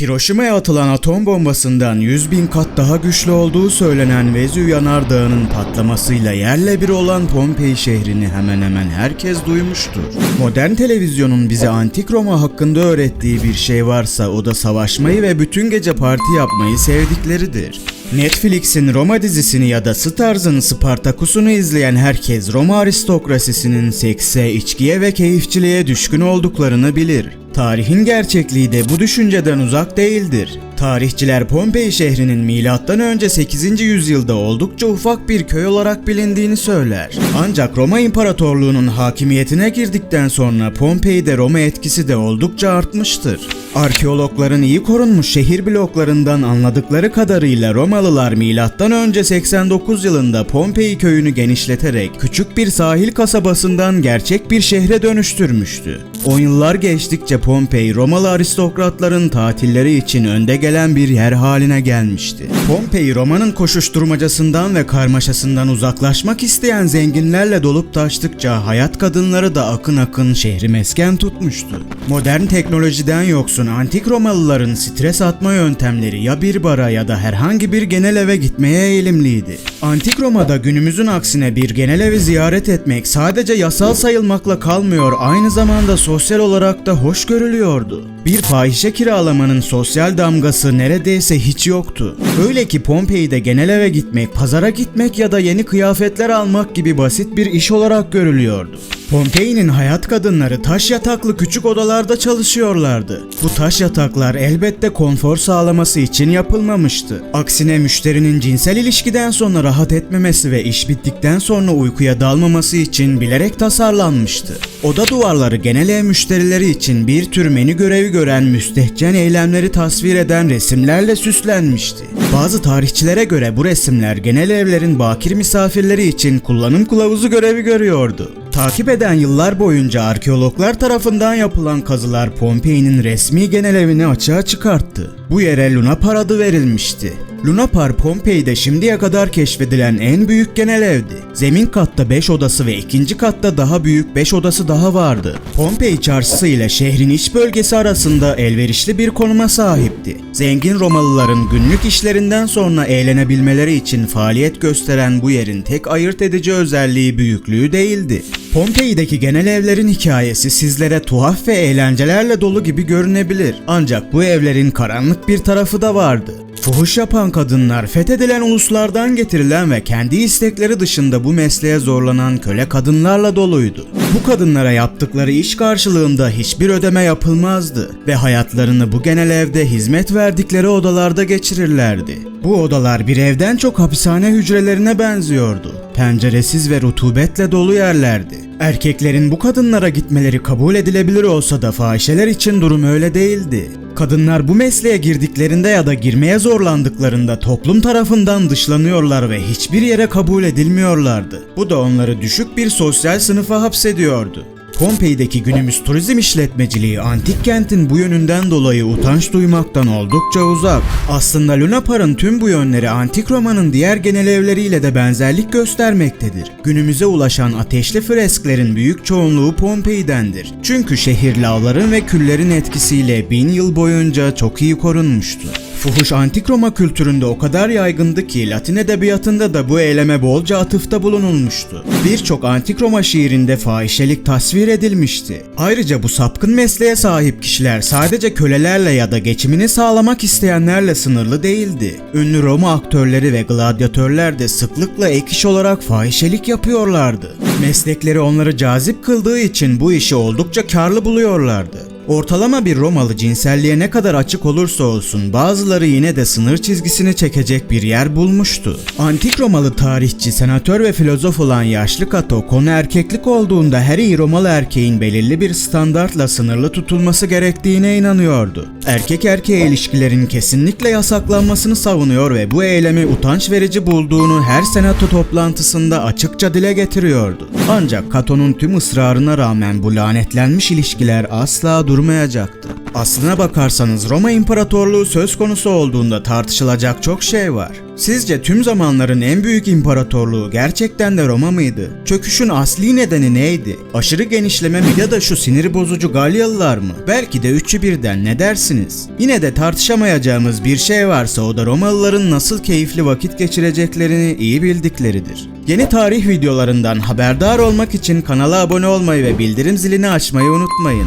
Hiroşima'ya atılan atom bombasından 100 bin kat daha güçlü olduğu söylenen Vezüv yanardağının patlamasıyla yerle bir olan Pompei şehrini hemen hemen herkes duymuştur. Modern televizyonun bize antik Roma hakkında öğrettiği bir şey varsa o da savaşmayı ve bütün gece parti yapmayı sevdikleridir. Netflix'in Roma dizisini ya da Stars'ın Spartaküs'ünü izleyen herkes Roma aristokrasisinin sekse, içkiye ve keyifçiliğe düşkün olduklarını bilir. Tarihin gerçekliği de bu düşünceden uzak değildir. Tarihçiler Pompei şehrinin M.Ö. 8. yüzyılda oldukça ufak bir köy olarak bilindiğini söyler. Ancak Roma İmparatorluğu'nun hakimiyetine girdikten sonra Pompei'de Roma etkisi de oldukça artmıştır. Arkeologların iyi korunmuş şehir bloklarından anladıkları kadarıyla Romalılar M.Ö. 89 yılında Pompei köyünü genişleterek küçük bir sahil kasabasından gerçek bir şehre dönüştürmüştü. 10 yıllar geçtikçe Pompei Romalı aristokratların tatilleri için önde gelen bir yer haline gelmişti. Pompei Roma'nın koşuşturmacasından ve karmaşasından uzaklaşmak isteyen zenginlerle dolup taştıkça hayat kadınları da akın akın şehri mesken tutmuştu. Modern teknolojiden yoksun antik Romalıların stres atma yöntemleri ya bir bara ya da herhangi bir genel eve gitmeye eğilimliydi. Antik Roma'da günümüzün aksine bir genel evi ziyaret etmek sadece yasal sayılmakla kalmıyor aynı zamanda sosyal olarak da hoş görülüyordu. Bir fahişe kiralamanın sosyal damgası neredeyse hiç yoktu. Öyle ki Pompei'de genel eve gitmek, pazara gitmek ya da yeni kıyafetler almak gibi basit bir iş olarak görülüyordu. Pompei'nin hayat kadınları taş yataklı küçük odalarda çalışıyorlardı. Bu taş yataklar elbette konfor sağlaması için yapılmamıştı. Aksine müşterinin cinsel ilişkiden sonra rahat etmemesi ve iş bittikten sonra uykuya dalmaması için bilerek tasarlanmıştı. Oda duvarları genel müşterileri için bir tür menü görevi gören müstehcen eylemleri tasvir eden resimlerle süslenmişti. Bazı tarihçilere göre bu resimler genel evlerin bakir misafirleri için kullanım kılavuzu görevi görüyordu. Takip eden yıllar boyunca arkeologlar tarafından yapılan kazılar Pompei'nin resmi genel evini açığa çıkarttı. Bu yere Lunapar adı verilmişti. Lunapar Pompei'de şimdiye kadar keşfedilen en büyük genel evdi. Zemin katta 5 odası ve ikinci katta daha büyük 5 odası daha vardı. Pompei çarşısı ile şehrin iç bölgesi arasında elverişli bir konuma sahipti. Zengin Romalıların günlük işlerinden sonra eğlenebilmeleri için faaliyet gösteren bu yerin tek ayırt edici özelliği büyüklüğü değildi. Pompei'deki genel evlerin hikayesi sizlere tuhaf ve eğlencelerle dolu gibi görünebilir. Ancak bu evlerin karanlık bir tarafı da vardı. Fuhuş yapan kadınlar fethedilen uluslardan getirilen ve kendi istekleri dışında bu mesleğe zorlanan köle kadınlarla doluydu. Bu kadınlara yaptıkları iş karşılığında hiçbir ödeme yapılmazdı ve hayatlarını bu genel evde hizmet verdikleri odalarda geçirirlerdi. Bu odalar bir evden çok hapishane hücrelerine benziyordu. Penceresiz ve rutubetle dolu yerlerdi. Erkeklerin bu kadınlara gitmeleri kabul edilebilir olsa da fahişeler için durum öyle değildi. Kadınlar bu mesleğe girdiklerinde ya da girmeye zorlandıklarında toplum tarafından dışlanıyorlar ve hiçbir yere kabul edilmiyorlardı. Bu da onları düşük bir sosyal sınıfa hapsediyordu. Pompei'deki günümüz turizm işletmeciliği antik kentin bu yönünden dolayı utanç duymaktan oldukça uzak. Aslında Luna tüm bu yönleri antik Roma'nın diğer genel evleriyle de benzerlik göstermektedir. Günümüze ulaşan ateşli fresklerin büyük çoğunluğu Pompei'dendir. Çünkü şehir lavların ve küllerin etkisiyle bin yıl boyunca çok iyi korunmuştu. Fuhuş antik Roma kültüründe o kadar yaygındı ki Latin edebiyatında da bu eyleme bolca atıfta bulunulmuştu. Birçok antik Roma şiirinde fahişelik tasvir edilmişti. Ayrıca bu sapkın mesleğe sahip kişiler sadece kölelerle ya da geçimini sağlamak isteyenlerle sınırlı değildi. Ünlü Roma aktörleri ve gladyatörler de sıklıkla ek iş olarak fahişelik yapıyorlardı. Meslekleri onları cazip kıldığı için bu işi oldukça karlı buluyorlardı. Ortalama bir Romalı cinselliğe ne kadar açık olursa olsun bazıları yine de sınır çizgisini çekecek bir yer bulmuştu. Antik Romalı tarihçi, senatör ve filozof olan yaşlı Cato konu erkeklik olduğunda her iyi Romalı erkeğin belirli bir standartla sınırlı tutulması gerektiğine inanıyordu. Erkek erkeğe ilişkilerin kesinlikle yasaklanmasını savunuyor ve bu eylemi utanç verici bulduğunu her senato toplantısında açıkça dile getiriyordu. Ancak Cato'nun tüm ısrarına rağmen bu lanetlenmiş ilişkiler asla durmayacaktı. Aslına bakarsanız Roma İmparatorluğu söz konusu olduğunda tartışılacak çok şey var. Sizce tüm zamanların en büyük imparatorluğu gerçekten de Roma mıydı? Çöküşün asli nedeni neydi? Aşırı genişleme mi ya da şu sinir bozucu Galyalılar mı? Belki de üçü birden ne dersiniz? Yine de tartışamayacağımız bir şey varsa o da Romalıların nasıl keyifli vakit geçireceklerini iyi bildikleridir. Yeni tarih videolarından haberdar olmak için kanala abone olmayı ve bildirim zilini açmayı unutmayın.